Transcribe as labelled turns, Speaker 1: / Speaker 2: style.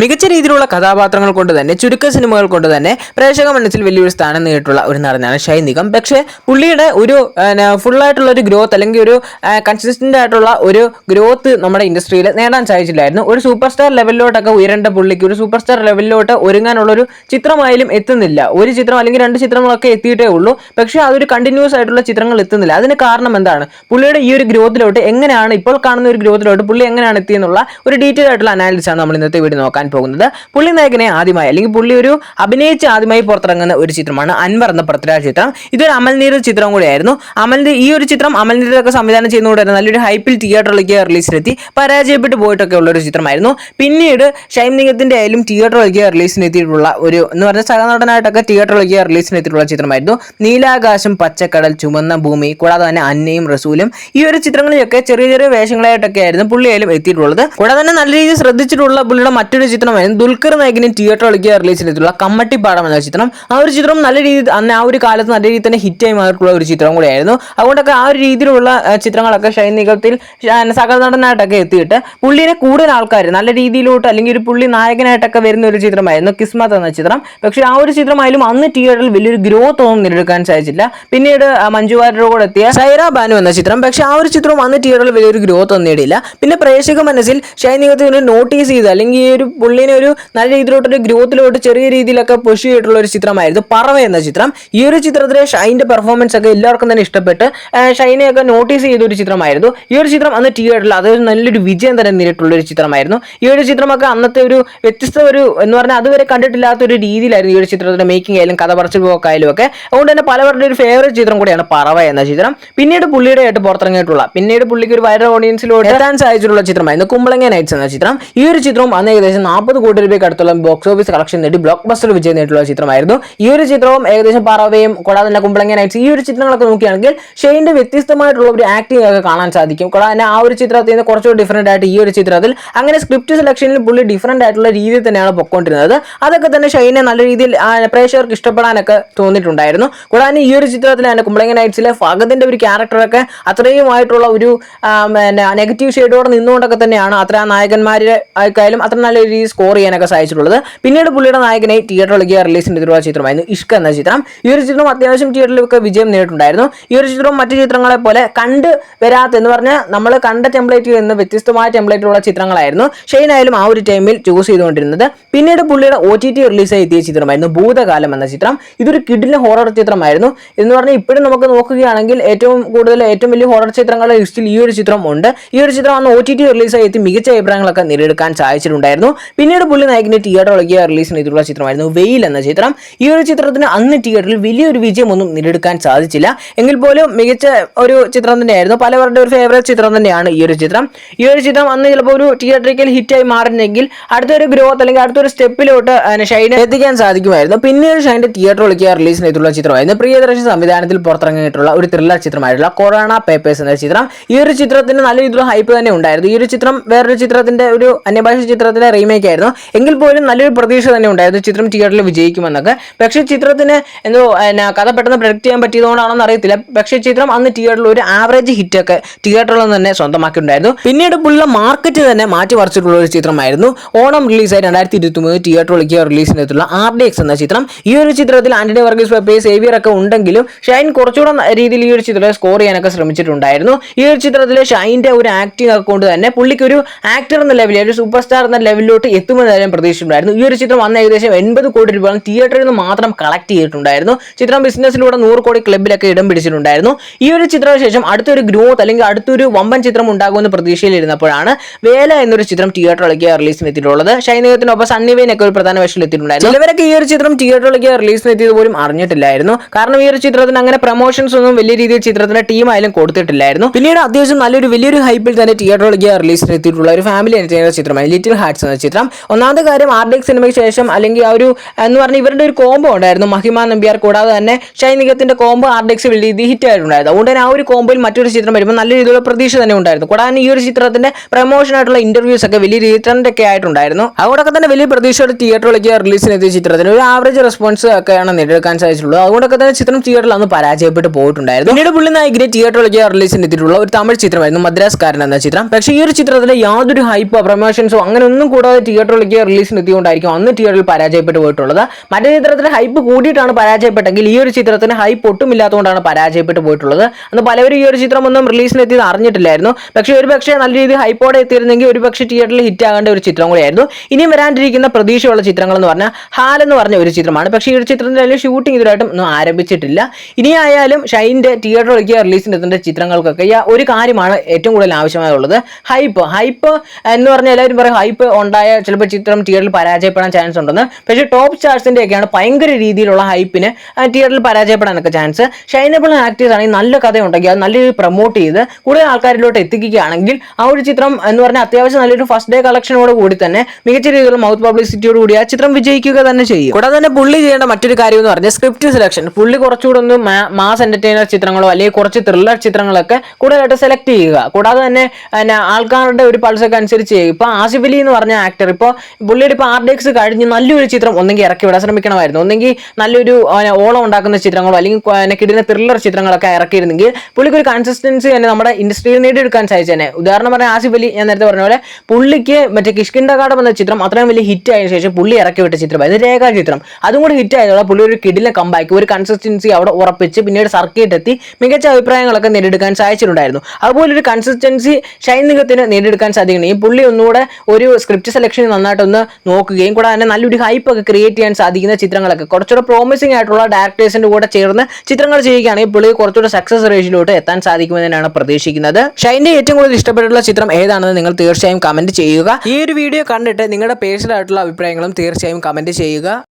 Speaker 1: മികച്ച രീതിയിലുള്ള കഥാപാത്രങ്ങൾ കൊണ്ട് തന്നെ ചുരുക്ക സിനിമകൾ കൊണ്ട് തന്നെ പ്രേക്ഷക മനസ്സിൽ വലിയൊരു സ്ഥാനം നേരിട്ടുള്ള ഒരു നടനാണ് ഷൈനികം. പക്ഷേ പുള്ളിയുടെ ഒരു ഫുള്ളായിട്ടുള്ള ഒരു ഗ്രോത്ത് അല്ലെങ്കിൽ ഒരു കൺസിസ്റ്റന്റ് ആയിട്ടുള്ള ഒരു ഗ്രോത്ത് നമ്മുടെ ഇൻഡസ്ട്രിയിൽ നേടാൻ സാധിച്ചില്ലായിരുന്നു. ഒരു സൂപ്പർ സ്റ്റാർ ലെവലിലോട്ടൊക്കെ ഉയരേണ്ട പുള്ളിക്ക് ഒരു സൂപ്പർ സ്റ്റാർ ലെവലിലോട്ട് ഒരുങ്ങാനുള്ള ഒരു ചിത്രമായാലും എത്തുന്നില്ല. ഒരു ചിത്രം അല്ലെങ്കിൽ രണ്ട് ചിത്രങ്ങളൊക്കെ എത്തിയിട്ടേ ഉള്ളൂ. പക്ഷേ അതൊരു കണ്ടിന്യൂസ് ആയിട്ടുള്ള ചിത്രങ്ങൾ എത്തുന്നില്ല. അതിന് കാരണം എന്താണ്? പുള്ളിയുടെ ഈ ഒരു ഗ്രോത്തിലോട്ട് എങ്ങനെയാണ് ഇപ്പോൾ കാണുന്ന ഒരു ഗ്രോത്തിലോട്ട് പുള്ളി എങ്ങനെയാണ് എത്തിയെന്നുള്ള ഒരു ഡീറ്റെയിൽ ആയിട്ടുള്ള അനാലിസിസ് ആണ് നമ്മൾ ഇന്നത്തെ വീഡിയോ നോക്കാൻ പോകുന്നത് പുള്ളി നായകനെ ആദ്യമായി അല്ലെങ്കിൽ പുള്ളി ഒരു അഭിനയിച്ച് ആദ്യമായി പുറത്തിറങ്ങുന്ന ഒരു ചിത്രമാണ് അൻവർ എന്ന പൃഥ്വിരാജ് ചിത്രം. ഇതൊരു അമൽനീർ ചിത്രം കൂടിയായിരുന്നു. അമൽനീർ ഈ ഒരു ചിത്രം അമൽനീരൊക്കെ സംവിധാനം ചെയ്യുന്നതുകൊണ്ട് നല്ലൊരു ഹൈപ്പിൽ തിയേറ്ററിലേക്ക് റിലീസിലെത്തി പരാജയപ്പെട്ട് പോയിട്ടൊക്കെ ഉള്ള ഒരു ചിത്രമായിരുന്നു. പിന്നീട് ഷൈം നിഗത്തിന്റെ ആയാലും തിയേറ്ററിലേക്ക് റിലീസിനെത്തിയിട്ടുള്ള ഒരു എന്ന് പറഞ്ഞ സഹനടനായിട്ടൊക്കെ തിയേറ്ററിലേക്ക് റിലീസിനെത്തിയിട്ടുള്ള ചിത്രമായിരുന്നു. നീലാകാശം പച്ചക്കടൽ ചുമന്ന ഭൂമി കൂടാതെ തന്നെ അന്നയും റസൂലും ഈ ഒരു ചിത്രങ്ങളിലൊക്കെ ചെറിയ ചെറിയ വേഷങ്ങളായിട്ടൊക്കെ ആയിരുന്നു പുള്ളിയായാലും എത്തിയിട്ടുള്ളത്. കൂടാതെ തന്നെ നല്ല രീതിയിൽ ശ്രദ്ധിച്ചിട്ടുള്ള പുള്ളിയുടെ മറ്റൊരു ചിത്രമായിരുന്നു ദുൽഖർ നായകിന് തിയേറ്ററിലേക്ക് കമ്മട്ടി കമ്മട്ടിപ്പാടം എന്ന ചിത്രം. ആ ഒരു ചിത്രം നല്ല രീതിയിൽ അന്ന് ആ ഒരു കാലത്ത് നല്ല രീതിയിൽ തന്നെ ഹിറ്റായി മാറിയിട്ടുള്ള ഒരു ചിത്രം കൂടിയായിരുന്നു. അതുകൊണ്ടൊക്കെ ആ ഒരു രീതിയിലുള്ള ചിത്രങ്ങളൊക്കെ ചിത്രങ്ങളൊക്കെ ഷൈനികത്തിൽ സഹനടനായിട്ടൊക്കെ എത്തിയിട്ട് പുള്ളിനെ കൂടുതൽ ആൾക്കാർ നല്ല രീതിയിലോട്ട് അല്ലെങ്കിൽ ഒരു പുള്ളി നായകനായിട്ടൊക്കെ വരുന്ന ഒരു ചിത്രമായിരുന്നു കിസ്മത്ത് എന്ന ചിത്രം. പക്ഷേ ആ ഒരു ചിത്രമായാലും അന്ന് തിയേറ്ററിൽ വലിയൊരു ഗ്രോത്ത് ഒന്നും നേടിയെടുക്കാൻ സാധിച്ചില്ല. പിന്നീട് മഞ്ജു വാര്യരുടെ കൂടെ എത്തിയ സൈറ ബാനു എന്ന ചിത്രം. പക്ഷേ ആ ഒരു ചിത്രം അന്ന് തിയേറ്ററിൽ വലിയൊരു ഗ്രോത്ത് ഒന്നും നേടിയില്ല. പിന്നെ പ്രേക്ഷക മനസ്സിൽ ഷൈനികത്തിന് നോട്ടീസ് ചെയ്ത് അല്ലെങ്കിൽ ഈ ഒരു പുള്ളിനെ ഒരു നല്ല രീതിയിലോട്ടൊരു ഗ്രോത്തിലോട്ട് ചെറിയ രീതിയിലൊക്കെ പുഷ് ചെയ്തിട്ടുള്ള ഒരു ചിത്രമായിരുന്നു. പറവ എന്ന ചിത്രം. ഈ ഒരു ചിത്രത്തിലെ ഷൈന്റെ പെർഫോമൻസ് ഒക്കെ എല്ലാവർക്കും തന്നെ ഇഷ്ടപ്പെട്ട് ഷൈനെയൊക്കെ നോട്ടീസ് ചെയ്ത ഒരു ചിത്രമായിരുന്നു. ഈ ഒരു ചിത്രം അന്ന് തിയേറ്ററിൽ അതൊരു നല്ലൊരു വിജയം തന്നെ നേരിട്ടുള്ള ഒരു ചിത്രമായിരുന്നു. ഈ ഒരു ചിത്രമൊക്കെ അന്നത്തെ ഒരു വ്യത്യസ്ത ഒരു എന്ന് പറഞ്ഞാൽ അതുവരെ കണ്ടിട്ടില്ലാത്ത ഒരു രീതിയിലായിരുന്നു ഈ ഒരു ചിത്രത്തിന്റെ മേക്കിംഗ് ആയാലും കഥ പറച്ചിൽ പോക്കായാലും ഒക്കെ. അതുകൊണ്ട് തന്നെ പലവരുടെ ഒരു ഫേവറേറ്റ് ചിത്രം കൂടിയാണ് പറവ എന്ന ചിത്രം. പിന്നീട് പുള്ളിയുടെ ആയിട്ട് പുറത്തിറങ്ങിയിട്ടുള്ള പിന്നീട് പുള്ളിക്ക് ഒരു വൈറൽ ഓഡിയൻസിലോട്ട് എത്താൻ സാധിച്ചിട്ടുള്ള ചിത്രമായിരുന്നു കുമ്പളങ്ങ നൈറ്റ്സ് എന്ന ചിത്രം. ഈ ഒരു ചിത്രവും അന്ന് ഏകദേശം നാൽപ്പത് കോടി രൂപയ്ക്ക് അടുത്തോളം ബോക്സ് ഓഫീസ് കളക്ഷൻ നേടി ബ്ലോക്ക് ബസ്റ്റർ വിജയം നേടിയിട്ടുള്ള ചിത്രമായിരുന്നു. ഈ ഒരു ചിത്രവും ഏകദേശം പറവയും കൂടാതെ തന്നെ കുമ്പളങ്ങ നൈറ്റ്സ് ഈ ഒരു ചിത്രങ്ങളൊക്കെ നോക്കുകയാണെങ്കിൽ ഷെയിന്റെ വ്യത്യസ്തമായിട്ടുള്ള ഒരു ആക്ടിംഗ് ഒക്കെ കാണാൻ സാധിക്കും. കൂടാതെ തന്നെ ആ ഒരു ചിത്രത്തിൽ നിന്ന് കുറച്ചുകൂടി ഡിഫറന്റ് ആയിട്ട് ഈ ഒരു ചിത്രത്തിൽ അങ്ങനെ സ്ക്രിപ്റ്റ് സെലക്ഷനിൽ പുള്ളി ഡിഫറന്റ് ആയിട്ടുള്ള രീതിയിൽ തന്നെയാണ് പൊക്കോണ്ടിരുന്നത്. അതൊക്കെ തന്നെ ഷെയിനെ നല്ല രീതിയിൽ പ്രേക്ഷകർക്ക് ഇഷ്ടപ്പെടാനൊക്കെ തോന്നിയിട്ടുണ്ടായിരുന്നു. കൂടാതെ തന്നെ ഈ ഒരു ചിത്രത്തിൽ തന്നെ കുമ്പളങ്ങ നൈറ്റ്സിലെ ഫഗതിന്റെ ഒരു ക്യാരക്ടറൊക്കെ അത്രയുമായിട്ടുള്ള ഒരു നെഗറ്റീവ് ഷെയ്ഡോടെ നിന്നുകൊണ്ടൊക്കെ തന്നെയാണ് അത്ര നായകന്മാരെ ആയിക്കാലും അത്ര നല്ല രീതിയിൽ സ്കോർ ചെയ്യാനൊക്കെ സാധിച്ചിട്ടുള്ളത്. പിന്നീട് പുള്ളിയുടെ നായകനെ തിയേറ്ററിലേക്ക് റിലീസ് ചെയ്തിട്ടുള്ള ചിത്രമായിരുന്നു ഇഷ്ക എന്ന ചിത്രം. ഈ ഒരു ചിത്രം അത്യാവശ്യം തിയേറ്ററിലൊക്കെ വിജയം നേടിയിട്ടുണ്ടായിരുന്നു. ഈ ഒരു ചിത്രം മറ്റു ചിത്രങ്ങളെ പോലെ കണ്ട് വരാത്ത എന്ന് പറഞ്ഞാൽ നമ്മൾ കണ്ട ടെംപ്ലേറ്റിൽ നിന്ന് വ്യത്യസ്തമായ ടെംപ്ലേറ്റിലുള്ള ചിത്രങ്ങളായിരുന്നു. ഷെയ്നായാലും ആ ഒരു ടൈമിൽ ചൂസ് ചെയ്തുകൊണ്ടിരുന്നത്. പിന്നീട് പുള്ളിയുടെ ഒ ടി ടി റിലീസായി എത്തിയ ചിത്രമായിരുന്നു ഭൂതകാലം എന്ന ചിത്രം. ഇതൊരു കിഡിലെ ഹൊറർ ചിത്രമായിരുന്നു. എന്ന് പറഞ്ഞാൽ ഇപ്പോഴും നമുക്ക് നോക്കുകയാണെങ്കിൽ ഏറ്റവും കൂടുതൽ ഏറ്റവും വലിയ ഹൊറർ ചിത്രങ്ങളുടെ ലിസ്റ്റിൽ ഈ ഒരു ചിത്രം ഉണ്ട്. ഈ ഒരു ചിത്രം അന്ന് ഒ ടി ടി റിലീസായി എത്തി മികച്ച അഭിപ്രായങ്ങളൊക്കെ നേടിയെടുക്കാൻ സാധിച്ചിട്ടുണ്ടായിരുന്നു. പിന്നീട് പുള്ളി നായകിന് തിയേറ്ററിലേക്ക് റിലീസ് ചെയ്തിട്ടുള്ള ചിത്രമായിരുന്നു വെയിൽ എന്ന ചിത്രം. ഈ ഒരു ചിത്രത്തിന് അന്ന് തിയേറ്ററിൽ വലിയൊരു വിജയമൊന്നും നേടിയെടുക്കാൻ സാധിച്ചില്ല. എങ്കിൽ പോലും മികച്ച ഒരു ചിത്രം തന്നെയായിരുന്നു. പലവരുടെ ഒരു ഫേവറേറ്റ് ചിത്രം തന്നെയാണ് ഈ ഒരു ചിത്രം. ഈ ഒരു ചിത്രം അന്ന് ചിലപ്പോൾ ഒരു തിയേറ്ററിക്കൽ ഹിറ്റായി മാറുന്നെങ്കിൽ അടുത്തൊരു ഗ്രോത്ത് അല്ലെങ്കിൽ അടുത്തൊരു സ്റ്റെപ്പിലോട്ട് ഷൈനെ എത്തിക്കാൻ സാധിക്കുമായിരുന്നു. പിന്നീട് ഷൈന്റെ തിയേറ്ററിലേക്ക് റിലീസ് ചെയ്തിട്ടുള്ള ചിത്രമായിരുന്നു. പ്രിയദർശൻ സംവിധാനത്തിൽ പുറത്തിറങ്ങിയിട്ടുള്ള ഒരു ത്രില്ലർ ചിത്രമായിട്ടുള്ള കൊറോണ പേപ്പേഴ്സ് എന്ന ചിത്രം. ഈ ഒരു ചിത്രത്തിന് നല്ല രീതിയിലുള്ള ഹൈപ്പ് തന്നെ ഉണ്ടായിരുന്നു. ഈ ഒരു ചിത്രം വേറൊരു ചിത്രത്തിന്റെ ഒരു അന്യഭാഷ ചിത്രത്തിന്റെ റീമേക്ക് ആയിരുന്നു എങ്കിൽ പോലും നല്ലൊരു പ്രതീക്ഷ തന്നെ ഉണ്ടായിരുന്നു ചിത്രം തിയേറ്ററിൽ വിജയിക്കുമെന്നൊക്കെ. പക്ഷേ ചിത്രത്തിന് എന്തോ കഥ പെട്ടെന്ന് പ്രൊഡക്റ്റ് ചെയ്യാൻ പറ്റിയതുകൊണ്ടാണെന്ന് അറിയത്തില്ല. പക്ഷേ ചിത്രം അന്ന് തിയേറ്ററിൽ ഒരു ആവറേജ് ഹിറ്റ് ഒക്കെ തിയേറ്ററിൽ നിന്ന് തന്നെ സ്വന്തമാക്കിയിട്ടുണ്ടായിരുന്നു. പിന്നീട് പുള്ള മാർക്കറ്റ് തന്നെ മാറ്റി മറിച്ചിട്ടുള്ള ഒരു ചിത്രമായിരുന്നു. ഓണം റിലീസായി രണ്ടായിരത്തി ഇരുപത്തി മൂന്ന് തിയേറ്ററിലേക്ക് റിലീസിനെത്തുള്ള ആർ ഡി എക്സ് എന്ന ചിത്രം. ഈ ഒരു ചിത്രത്തിൽ ആന്റണി വർഗീസ് പെപ്പെ സേവിയർ ഒക്കെ ഉണ്ടെങ്കിലും ഷൈൻ കുറച്ചുകൂടെ രീതിയിൽ ഈ ഒരു ചിത്രത്തെ സ്കോർ ചെയ്യാനൊക്കെ ശ്രമിച്ചിട്ടുണ്ടായിരുന്നു. ഈ ഒരു ചിത്രത്തിലെ ഷൈന്റെ ഒരു ആക്ടിംഗ് ഒക്കെ കൊണ്ട് തന്നെ പുള്ളിക്ക് ഒരു ആക്ടർ എന്ന ലെവലിൽ ഒരു സൂപ്പർ സ്റ്റാർ എന്ന ലെവലിലോട്ട് എത്തുമെന്ന് ഞാൻ പ്രതീക്ഷിച്ചിട്ടുണ്ടായിരുന്നു. ഈ ഒരു ചിത്രം വന്ന ഏകദേശം എൺപത് കോടി രൂപ തിയേറ്ററിൽ നിന്ന് മാത്രം കളക്ട് ചെയ്തിട്ടുണ്ടായിരുന്നു. ചിത്രം ബിസിനസ്സിലൂടെ നൂറ് കോടി ക്ലബിലൊക്കെ ഇടം പിടിച്ചിട്ടുണ്ടായിരുന്നു. ഈ ഒരു ചിത്രത്തിന് ശേഷം അടുത്തൊരു ഗ്രോത്ത് അല്ലെങ്കിൽ അടുത്തൊരു വമ്പൻ ചിത്രം ഉണ്ടാകുമെന്ന് പ്രതീക്ഷയിലിരുന്നപ്പോഴാണ് വേല എന്നൊരു ചിത്രം തിയേറ്ററിലേക്ക് റിലീസിന് എത്തിയിട്ടുള്ളത്. ഷൈനികത്തിനൊപ്പം സണ്ണിവേനൊക്കെ ഒരു പ്രധാന വേഷത്തിൽ എത്തിയിട്ടുണ്ടായിരുന്നു. ചിലവരൊക്കെ ഈ ഒരു ചിത്രം തിയേറ്ററിലേക്ക് റിലീസിന് എത്തിയത് പോലും അറിഞ്ഞിട്ടില്ലായിരുന്നു. കാരണം ഈ ഒരു ചിത്രത്തിന് അങ്ങനെ പ്രൊമോഷൻസ് ഒന്നും വലിയ രീതിയിൽ ചിത്രത്തിന്റെ ടീം ആയാലും കൊടുത്തിട്ടില്ലായിരുന്നു. പിന്നീട് അത്യാവശ്യം നല്ലൊരു വലിയൊരു ഹൈപ്പിൽ തന്നെ തിയേറ്ററിലേക്ക് റിലീസിന് എത്തിയിട്ടുള്ള ഒരു ഫാമിലി എന്റർടൈനർ ചിത്രമാണ് ലിറ്റിൽ ഹാർട്സ് എന്ന ചിത്രം. ഒന്നാമത്തെ കാര്യം ആർഡെക് സിനിമയ്ക്ക് ശേഷം അല്ലെങ്കിൽ ആ ഒരു എന്ന് പറഞ്ഞാൽ ഇവരുടെ ഒരു കോംബോ ഉണ്ടായിരുന്നു. മഹിമ നമ്പ്യാർ കൂടാതെ തന്നെ ഷൈനികത്തിന്റെ കോംബോ എക്സ് വലിയ രീതി ഹിറ്റ് ആയിട്ടുണ്ടായിരുന്നു. അതുകൊണ്ട് തന്നെ ആ ഒരു കോംബോയിൽ മറ്റൊരു ചിത്രം വരുമ്പോൾ നല്ല രീതിയിലുള്ള പ്രതീക്ഷ തന്നെ ഉണ്ടായിരുന്നു. കൂടാതെ ഈ ഒരു ചിത്രത്തിന്റെ പ്രൊമോഷൻ ആയിട്ടുള്ള ഇന്റർവ്യൂസ് ഒക്കെ വലിയ ട്രെൻഡ് ഒക്കെ ആയിട്ടുണ്ടായിരുന്നു. അതുകൊണ്ടൊക്കെ തന്നെ വലിയ പ്രതീക്ഷയോടെ തിയേറ്ററിലേക്ക് റിലീസിന് എത്തിയ ചിത്രത്തിന് ഒരു ആവറേജ് റെസ്പോൺസ് ഒക്കെയാണ് നേടിയെടുക്കാൻ സാധിച്ചിട്ടുള്ളത്. അതുകൊണ്ടൊക്കെ തന്നെ ചിത്രം തിയേറ്ററിൽ അന്ന് പരാജയപ്പെട്ട് പോയിട്ടുണ്ടായിരുന്നു. പിന്നീട് പുള്ളി നായകരെ തിയേറ്ററിലേക്ക് എത്തിയിട്ടുള്ള ഒരു തമിഴ് ചിത്രമായിരുന്നു മദ്രാസ്കാരൻ എന്ന ചിത്രം. പക്ഷേ ഈ ഒരു ചിത്രത്തിലെ യാതൊരു ഹൈപ്പോ പ്രൊമോഷൻസോ അങ്ങനെ ഒന്നും കൂടാതെ തിയേറ്ററിലേക്ക് റിലീസിന് എത്തിക്കൊണ്ടായിരിക്കും അന്ന് തിയേറ്ററിൽ പരാജയപ്പെട്ടു പോയിട്ടുള്ളത്. മറ്റേ ചിത്രത്തിന് ഹൈപ്പ് കൂടിയിട്ടാണ് പരാജയപ്പെട്ടെങ്കിൽ ഈ ഒരു ചിത്രത്തിന് ഹൈപ്പ് ഒട്ടുമില്ലാത്തതുകൊണ്ടാണ് പരാജയപ്പെട്ടു പോയിട്ടുള്ളത്. അന്ന് പലവരും ഈ ഒരു ചിത്രം ഒന്നും റിലീസിന് എത്തിയത് അറിഞ്ഞിട്ടില്ലായിരുന്നു. പക്ഷേ ഒരു പക്ഷേ നല്ല രീതിയിൽ ഹൈപ്പോടെ എത്തിയിരുന്നെങ്കിൽ ഒരു പക്ഷേ തിയേറ്ററിൽ ഹിറ്റ് ആകേണ്ട ഒരു ചിത്രം കൂടിയായിരുന്നു. ഇനിയും വരാണ്ടിരിക്കുന്ന പ്രതീക്ഷയുള്ള ചിത്രങ്ങൾ എന്ന് പറഞ്ഞാൽ ഹാൽ എന്ന് പറഞ്ഞ ഒരു ചിത്രമാണ്. പക്ഷേ ഈ ഒരു ചിത്രത്തിന്റെ ഷൂട്ടിംഗ് ഇതുവരായിട്ടും ഒന്നും ആരംഭിച്ചിട്ടില്ല. ഇനിയായാലും ഷൈന്റെ തിയേറ്ററിലേക്ക് റിലീസിന് എത്തേണ്ട ചിത്രങ്ങൾക്കൊക്കെ ഒരു കാര്യമാണ് ഏറ്റവും കൂടുതൽ ആവശ്യമായുള്ളത്. ഹൈപ്പ് ഹൈപ്പ് എന്ന് പറഞ്ഞാൽ എല്ലാവരും പറയും ഹൈപ്പ് ഉണ്ടായ ചിലപ്പോൾ ചിത്രം തിയേറ്ററിൽ പരാജയപ്പെടാൻ ചാൻസ് ഉണ്ടെന്ന്. പക്ഷേ ടോപ്പ് സ്റ്റാർസിന്റെ ഒക്കെയാണ് ഭയങ്കര രീതിയിലുള്ള ഹൈപ്പിന് തിയേറ്ററിൽ പരാജയപ്പെടാനൊക്കെ ചാൻസ് ഷൈനബിൾ ആക്ടേഴ്സ് ആണെങ്കിൽ നല്ല കഥയുണ്ടെങ്കിൽ അത് നല്ല രീതിയിൽ പ്രൊമോട്ട് ചെയ്ത് കൂടുതൽ ആൾക്കാരിലോട്ട് എത്തിക്കുകയാണെങ്കിൽ ആ ഒരു ചിത്രം എന്ന് പറഞ്ഞാൽ അത്യാവശ്യം നല്ലൊരു ഫസ്റ്റ് ഡേ കളക്ഷനോട് കൂടി തന്നെ മികച്ച രീതിയിലുള്ള മൗത്ത് പബ്ലിസിറ്റിയോട് കൂടി ആ ചിത്രം വിജയിക്കുക തന്നെ ചെയ്യും. കൂടാതെ തന്നെ പുള്ളി ചെയ്യേണ്ട മറ്റൊരു കാര്യം എന്ന് പറഞ്ഞാൽ സ്ക്രിപ്റ്റ് സെലക്ഷൻ പുള്ളി കുറച്ചുകൂടെ ഒന്ന് മാസ് എന്റർടൈനർ ചിത്രങ്ങളോ അല്ലെങ്കിൽ കുറച്ച് ത്രില്ലർ ചിത്രങ്ങളൊക്കെ കൂടുതലായിട്ട് സെലക്ട് ചെയ്യുക. കൂടാതെ തന്നെ ആൾക്കാരുടെ ഒരു പൾസൊക്കെ അനുസരിച്ച് ചെയ്യുക. ഇപ്പൊ ആസിഫ് അലി എന്ന് പറഞ്ഞ ഇപ്പോൾ പുള്ളിയുടെ ഇപ്പോൾ ആർഡെക്സ് കഴിഞ്ഞ് നല്ലൊരു ചിത്രം ഒന്നെങ്കിൽ ഇറക്കി വിടാൻ ശ്രമിക്കണമായിരുന്നു. ഒന്നെങ്കിൽ നല്ലൊരു ഓളം ഉണ്ടാക്കുന്ന ചിത്രങ്ങളോ അല്ലെങ്കിൽ കിടുന്ന ത്രില്ലർ ചിത്രങ്ങളൊക്കെ ഇറക്കിയിരുന്നെങ്കിൽ പുള്ളിക്ക് ഒരു കൺസിസ്റ്റൻസി തന്നെ നമ്മുടെ ഇൻഡസ്ട്രിയിൽ നേടിയെടുക്കാൻ സാധിച്ചു തന്നെ ഉദാഹരണം പറഞ്ഞാൽ ആസിഫ് അലി ഞാൻ നേരത്തെ പറഞ്ഞ പോലെ പുള്ളിക്ക് മറ്റേ കിഷ്കിണ്ട കാടം എന്ന ചിത്രം അത്രയും വലിയ ഹിറ്റ് ആയതിനു ശേഷം പുള്ളി ഇറക്കി വിട്ട ചിത്രം. ഇത് രേഖാ ചിത്രം. അതും കൂടി ഹിറ്റ് ആയതോടെ പുള്ളി ഒരു കിടിലെ കമ്പാക്കി ഒരു കൺസിസ്റ്റൻസി അവിടെ ഉറപ്പിച്ച് പിന്നീട് സർക്കിട്ട് എത്തി മികച്ച അഭിപ്രായങ്ങളൊക്കെ നേടിയെടുക്കാൻ സാധിച്ചിട്ടുണ്ടായിരുന്നു. അതുപോലെ ഒരു കൺസിസ്റ്റൻസി ഷൈൻ നിഗത്തിന് നേടിയെടുക്കാൻ സാധിക്കണം ഈ പുള്ളി ഒന്നുകൂടെ ഒരു സ്ക്രിപ്റ്റ് സെലക്ഷൻ നന്നായിട്ടൊന്ന് നോക്കുകയും കൂടെ തന്നെ നല്ലൊരു ഹൈപ്പ് ഒക്കെ ക്രിയേറ്റ് ചെയ്യാൻ സാധിക്കുന്ന ചിത്രങ്ങളൊക്കെ. കുറച്ചുകൂടെ പ്രോമിസിംഗ് ആയിട്ടുള്ള ഡയറക്ടേഴ്സിന്റെ കൂടെ ചേർന്ന് ചിത്രങ്ങൾ ചെയ്യുകയാണെങ്കിൽ പുള്ളി കുറച്ചുകൂടെ സക്സസ് റേഞ്ചിലോട്ട് എത്താൻ സാധിക്കുമെന്നാണ് പ്രതീക്ഷിക്കുന്നത്. ഷൈന്റെ ഏറ്റവും കൂടുതൽ ഇഷ്ടപ്പെട്ടുള്ള ചിത്രം ഏതാണെന്ന് നിങ്ങൾ തീർച്ചയായും കമന്റ് ചെയ്യുക. ഈ ഒരു വീഡിയോ കണ്ടിട്ട് നിങ്ങളുടെ പേഴ്സണൽ ആയിട്ടുള്ള അഭിപ്രായങ്ങളും തീർച്ചയായും കമന്റ് ചെയ്യുക.